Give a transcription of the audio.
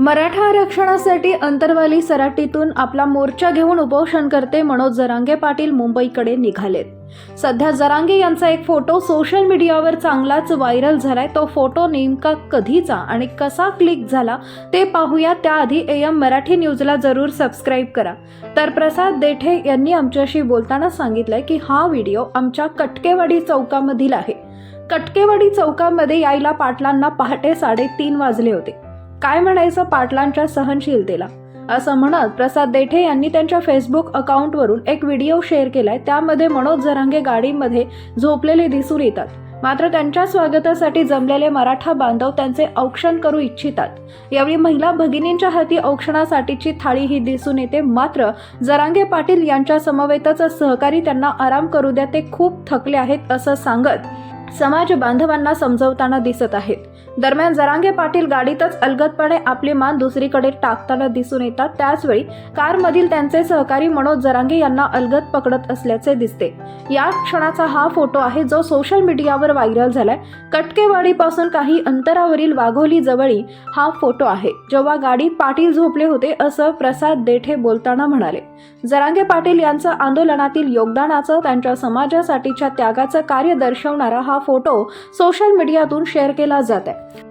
मराठा आरक्षणासाठी अंतरवाली सराटीतून आपला मोर्चा घेऊन उपोषणकर्ते मनोज जरांगे पाटील मुंबईकडे निघालेत. सध्या जरांगे यांचा एक फोटो सोशल मीडियावर चांगलाच व्हायरल झालाय. तो फोटो नेमका कधीचा आणि कसा क्लिक झाला ते पाहूया. त्याआधी ए एम मराठी न्यूजला जरूर सबस्क्राईब करा. तर प्रसाद देठे यांनी आमच्याशी बोलताना सांगितलंय की हा व्हिडिओ आमच्या कटकेवाडी चौकामधील आहे. कटकेवाडी चौकामध्ये यायला पाटलांना पहाटे साडेतीन वाजले होते. काय म्हणायचं पाटलांच्या सहनशीलतेला? असं म्हणत प्रसाद देठे यांनी त्यांच्या फेसबुक अकाउंटवरून एक व्हिडिओ शेअर केलाय. त्यामध्ये मनोज जरांगे गाडीमध्ये झोपलेले दिसून येतात. मात्र त्यांच्या स्वागतासाठी जमलेले मराठा बांधव त्यांचे औक्षण करू इच्छितात. यावेळी महिला भगिनींच्या हाती औक्षणासाठीची थाळी ही दिसून येते. मात्र जरांगे पाटील यांच्या समवेतच सहकारी त्यांना आराम करू द्या ते खूप थकले आहेत असं सांगत समाज बांधवांना समजवताना दिसत आहेत. दरम्यान जरांगे पाटील गाडीतच अलगदपणे आपली मान दुसरीकडे टाकताना दिसून येतात. त्याचवेळी कारमधील त्यांचे सहकारी मनोज जरांगे यांना अलगद पकडत असल्याचे दिसते. या क्षणाचा हा फोटो आहे जो सोशल मीडियावर व्हायरल झालाय. कटकेवाडीपासून काही अंतरावरील वाघोली जवळी हा फोटो आहे जेव्हा गाडीत पाटील झोपले होते असं प्रसाद देठे बोलताना म्हणाले. जरांगे पाटील यांचं आंदोलनातील योगदानाचं त्यांच्या समाजासाठीच्या त्यागाचं कार्य दर्शवणारा हा फोटो सोशल मीडियातून शेअर केला जात आहे.